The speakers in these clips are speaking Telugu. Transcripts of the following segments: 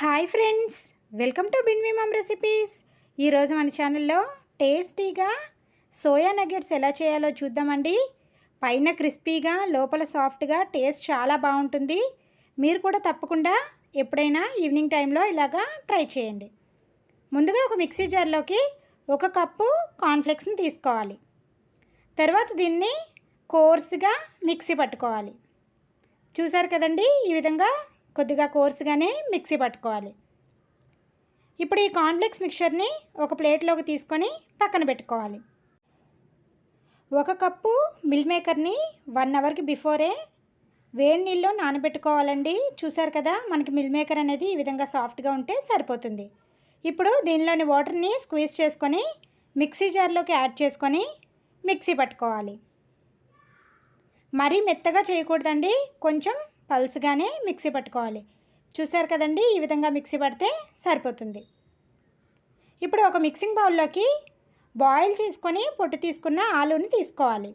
హాయ్ ఫ్రెండ్స్ వెల్కమ్ టు బిన్వి మమ్ రెసిపీస్. ఈరోజు మన ఛానల్లో టేస్టీగా సోయా నగెట్స్ ఎలా చేయాలో చూద్దామండి. పైన క్రిస్పీగా లోపల సాఫ్ట్గా టేస్ట్ చాలా బాగుంటుంది. మీరు కూడా తప్పకుండా ఎప్పుడైనా ఈవినింగ్ టైంలో ఇలాగా ట్రై చేయండి. ముందుగా ఒక మిక్సీ జార్లోకి ఒక కప్పు కాన్ఫ్లెక్స్ని తీసుకోవాలి. తర్వాత దీన్ని కోర్స్గా మిక్సీ పట్టుకోవాలి. చూసారు కదండి ఈ విధంగా కొద్దిగా కోర్సుగానే మిక్సీ పట్టుకోవాలి. ఇప్పుడు ఈ కాన్ఫ్లెక్స్ మిక్చర్ని ఒక ప్లేట్లోకి తీసుకొని పక్కన పెట్టుకోవాలి. ఒక కప్పు మిల్ మేకర్ని వన్ అవర్కి బిఫోరే వేడి నీళ్ళు నానబెట్టుకోవాలండి. చూసారు కదా మనకి మిల్ మేకర్ అనేది ఈ విధంగా సాఫ్ట్గా ఉంటే సరిపోతుంది. ఇప్పుడు దీనిలోని వాటర్ని స్క్వీజ్ చేసుకొని మిక్సీ జార్లోకి యాడ్ చేసుకొని మిక్సీ పట్టుకోవాలి. మరీ మెత్తగా చేయకూడదండి. కొంచెం పల్స్గానే మిక్సీ పట్టుకోవాలి. చూసారు కదండి? ఈ విధంగా మిక్సీ పడితే సరిపోతుంది. ఇప్పుడు ఒక మిక్సింగ్ బౌల్లోకి బాయిల్ చేసుకొని పొట్టు తీసుకున్న ఆలూని తీసుకోవాలి.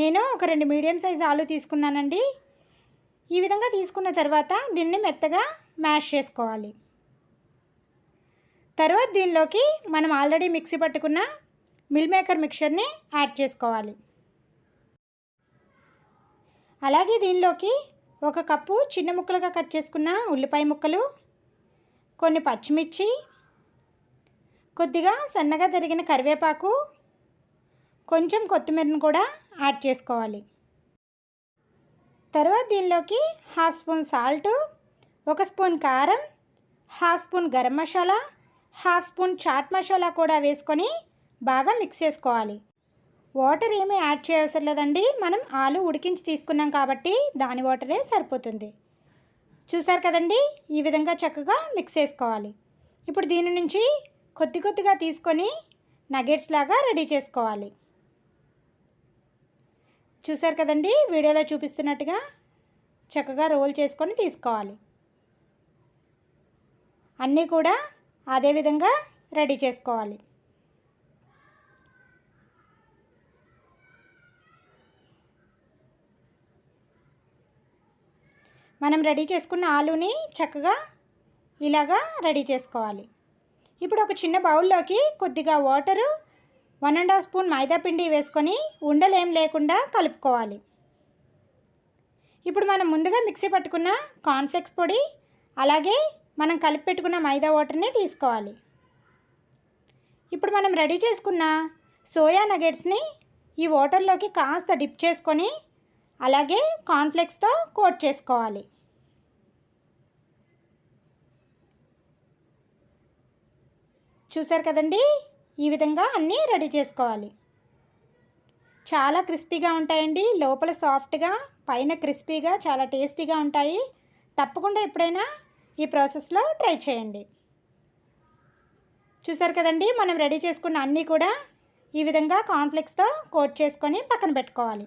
నేను ఒక రెండు మీడియం సైజ్ ఆలు తీసుకున్నానండి. ఈ విధంగా తీసుకున్న తర్వాత దీన్ని మెత్తగా మ్యాష్ చేసుకోవాలి. తర్వాత దీనిలోకి మనం ఆల్రెడీ మిక్సీ పట్టుకున్న మిల్ మేకర్ మిక్చర్ని యాడ్ చేసుకోవాలి. అలాగే దీనిలోకి ఒక కప్పు చిన్న ముక్కలుగా కట్ చేసుకున్న ఉల్లిపాయ ముక్కలు కొన్ని పచ్చిమిర్చి కొద్దిగా సన్నగా తరిగిన కరివేపాకు కొంచెం కొత్తిమీరను కూడా యాడ్ చేసుకోవాలి. తర్వాత దీనిలోకి హాఫ్ స్పూన్ సాల్ట్ ఒక స్పూన్ కారం half spoon garam masala half spoon chaat masala కూడా వేసుకొని బాగా మిక్స్ చేసుకోవాలి. వాటర్ ఏమీ యాడ్ చేయవసరం లేదండి. మనం ఆలు ఉడికించి తీసుకున్నాం కాబట్టి దాని వాటరే సరిపోతుంది. చూసారు కదండి? ఈ విధంగా చక్కగా మిక్స్ చేసుకోవాలి. ఇప్పుడు దీని నుంచి కొద్ది కొద్దిగా తీసుకొని నగెట్స్ లాగా రెడీ చేసుకోవాలి. చూసారు కదండి? వీడియోలో చూపిస్తున్నట్టుగా చక్కగా రోల్ చేసుకొని తీసుకోవాలి. అన్నీ కూడా అదే విధంగా రెడీ చేసుకోవాలి. మనం రెడీ చేసుకున్న ఆలుని చక్కగా ఇలాగా రెడీ చేసుకోవాలి. ఇప్పుడు ఒక చిన్న బౌల్లోకి కొద్దిగా water one and half spoon maida పిండి వేసుకొని ఉండలేం లేకుండా కలుపుకోవాలి. ఇప్పుడు మనం ముందుగా మిక్సీ పట్టుకున్న కార్న్ఫ్లెక్స్ పొడి అలాగే మనం కలిపి పెట్టుకున్న మైదా వాటర్ని తీసుకోవాలి. ఇప్పుడు మనం రెడీ చేసుకున్న సోయా నగెట్స్ని ఈ వాటర్లోకి కాస్త డిప్ చేసుకొని అలాగే కార్న్ఫ్లెక్స్తో కోట్ చేసుకోవాలి. చూసారు కదండి? ఈ విధంగా అన్నీ రెడీ చేసుకోవాలి. చాలా క్రిస్పీగా ఉంటాయండి. లోపల సాఫ్ట్గా పైన క్రిస్పీగా చాలా టేస్టీగా ఉంటాయి. తప్పకుండా ఎప్పుడైనా ఈ ప్రాసెస్లో ట్రై చేయండి. చూసారు కదండి? మనం రెడీ చేసుకున్న అన్నీ కూడా ఈ విధంగా కాన్ఫ్లెక్స్తో కోట్ చేసుకొని పక్కన పెట్టుకోవాలి.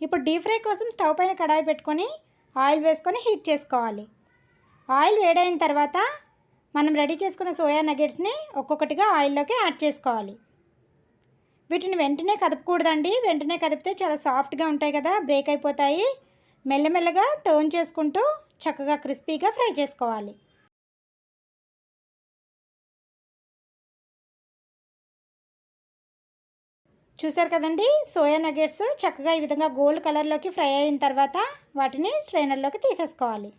ఇప్పుడు డీప్ ఫ్రై కోసం స్టవ్ పైన కడాయి పెట్టుకొని ఆయిల్ వేసుకొని హీట్ చేసుకోవాలి. ఆయిల్ వేడైన తర్వాత మనం రెడీ చేసుకున్న సోయా నగెట్స్ని ఒక్కొక్కటిగా ఆయిల్లోకి యాడ్ చేసుకోవాలి. వీటిని వెంటనే కదపకూడదండి. వెంటనే కదిపితే చాలా సాఫ్ట్గా ఉంటాయి కదా బ్రేక్ అయిపోతాయి. మెల్లమెల్లగా టర్న్ చేసుకుంటూ చక్కగా క్రిస్పీగా ఫ్రై చేసుకోవాలి. చూసారు కదండి? సోయా నగెట్స్ చక్కగా ఈ విధంగా గోల్డ్ కలర్లోకి ఫ్రై అయిన తర్వాత వాటిని స్ట్రైనర్లోకి తీసేసుకోవాలి.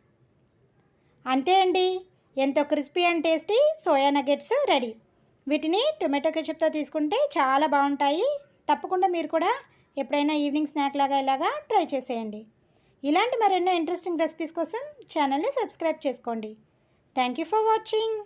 అంతే అండి. ఎంతో crispy and tasty soya nuggets ready. వీటిని టొమాటో కెచప్తో తీసుకుంటే చాలా బాగుంటాయి. తప్పకుండా మీరు కూడా ఎప్పుడైనా ఈవినింగ్ స్నాక్ లాగా ఇలాగా ట్రై చేసేయండి. ఇలాంటి మరెన్నో ఇంట్రెస్టింగ్ రెసిపీస్ కోసం ఛానల్ని సబ్స్క్రైబ్ చేసుకోండి. Thank you for watching.